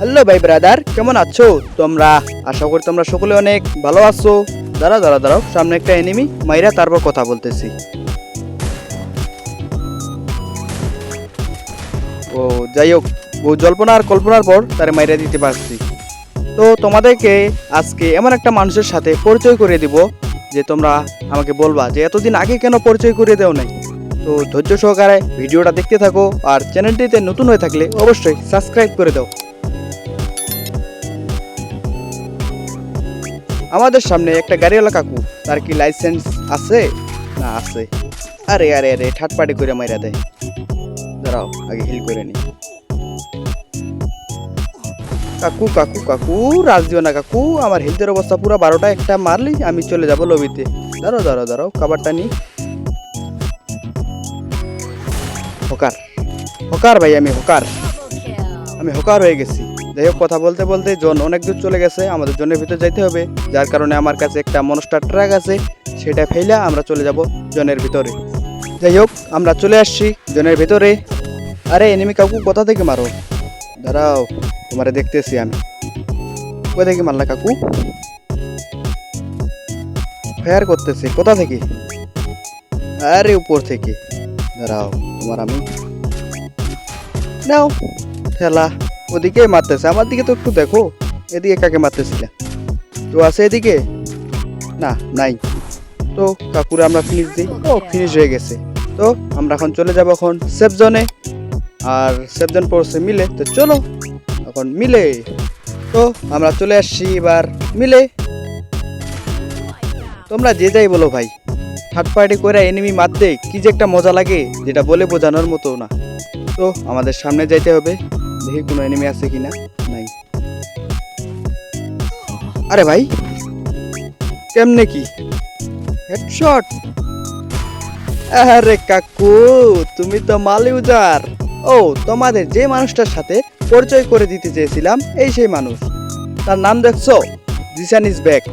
Hello ভাই brother, কেমন আছো? তোমরা, আশা করি তোমরা সকলে অনেক ভালো আছো। দাঁড়াও দাঁড়াও দাঁড়াও, সামনে একটা এনিমি মাইরা তারপর কথা বলতেছি। ও, যাই হোক ও জল্পনা আর কল্পনার পর তারে মাইরা দিতে পারছি। তো তোমাদেরকে আজকে এমন একটা মানুষের সাথে পরিচয় করে দিব, যে তোমরা আমাকে বলবা যে এতদিন আগে কেন পরিচয় করে দেও নাই। তো ধৈর্য সহকারে ভিডিওটা দেখতে থাকো, আর চ্যানেলটিতে নতুন হয়ে থাকলে অবশ্যই সাবস্ক্রাইব করে দাও। আমাদের সামনে একটা গাড়িওয়ালা কাকু, তার কি লাইসেন্স আছে? না আছে। আরে আরে আরে, ঠাটপাটি করে মাইরা দেয়। দাঁড়াও, আগে হিল করে নি। কাকু কাকু কাকু রাজ না কাকু, আমার হেলথের অবস্থা পুরো বারোটা, একটা মারলি আমি চলে যাব লবিতে দাঁড়াও দাঁড়াও দাঁড়াও, খাবারটা নি। হকার। হকার ভাই, আমি হকার। আমি হকার হয়ে গেছি। যাই হোক, কথা বলতে বলতে জন অনেক দূর চলে গেছে, আমাদের জনের ভিতরে যাইতে হবে। যার কারণে আমার কাছে একটা মনস্টার ট্রাক আছে, সেটা ফেলা আমরা চলে যাব জনের ভিতরে। যাই হোক, আমরা চলে আসছি জনের ভিতরে। আরে, এনিমি কাকু, কোথা থেকে মারো? দাঁড়াও, তোমারে দেখতেছি আমি। কোথা থেকে মারলা কাকু? ফায়ার করতেছে, কোথা থেকে? আরে, উপর থেকে। দাঁড়াও, তোমার আমি নাও, ঠেলা। ওদিকে মারতেছে। আমার দিকে তো একটু দেখো। এদিকে কাকে মারতেছিলে? তো আছে এদিকে? না, নাই। তো কাকুরে আমরা ফিনিশ দিই। ও ফিনিশ হয়ে গেছে। তো আমরা এখন চলে যাব এখন সেফ জোনে আর সেফ জোন পড়ছে মিলে। তো চলো এখন মিলে। তো আমরা চলে আসছি এবার মিলে। তোমরা যে যাই বলো ভাই। থার্ড পার্টি করে এনিমি মারতে কি যে একটা মজা লাগে, যেটা বলে বোঝানোর মতো না। তো আমাদের সামনে যাইতে হবে। দেখি কোনো এনিমি আছে কিনা? নাই। আরে ভাই, কেমনে কি? হেডশট আরে কাকু, তুমি তো মাল ইউজার ও, তোমাদের যে মানুষটার সাথে পরিচয় করে দিতে চেয়েছিলাম, এই সেই মানুষ। তার নাম দেখছ? Jisan is back.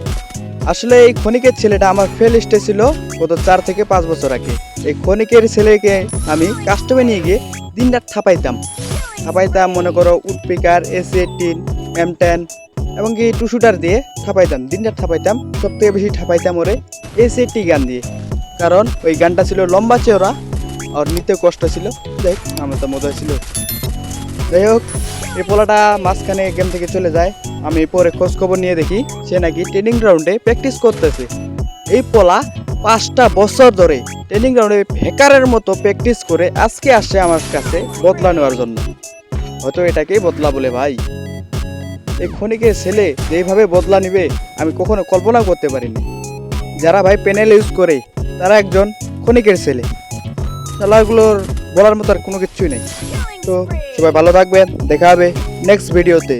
আসলে এই ক্ষণিকের ছেলেটা আমার ফেল লিস্টে ছিল গত চার থেকে পাঁচ বছর আগে। এই ক্ষণিকের ছেলেকে আমি কাস্টমে নিয়ে গিয়ে দিন রাত থাপাইতাম। থাপাইতাম মনে করো woodpecker AC eighteen M ten এবং কি টু শুটার দিয়ে থাপাইতাম দিন। রাত থাপাইতাম সব থেকে বেশি থাপাইতাম ওরে এসি এইটি গান দিয়ে। কারণ ওই গানটা ছিল লম্বা চেওড়া, আর নিতে কষ্ট ছিল। দেখ আমার তো মজা ছিল। যাই হোক, এই পোলাটা মাঝখানে গেম থেকে চলে যায়। আমি পরে খোঁজ খবর নিয়ে দেখি, সে নাকি ট্রেনিং গ্রাউন্ডে প্র্যাকটিস করতেছে। এই পোলা পাঁচটা বছর ধরে ট্রেনিং গ্রাউন্ডে ভেকারের মতো প্র্যাকটিস করে আজকে আসছে আমার কাছে বদলা নেওয়ার জন্য। হয়তো এটাকেই বদলা বলে ভাই। এই ক্ষণিকের ছেলে যেইভাবে বদলা নিবে, আমি কখনো কল্পনা করতে পারিনি। যারা ভাই প্যানেল ইউজ করে, তারা একজন ক্ষণিকের ছেলে। খেলাগুলোর বলার মতো আর কোনো কিছুই নেই। তো সবাই ভালো থাকবেন, দেখা হবে নেক্সট ভিডিওতে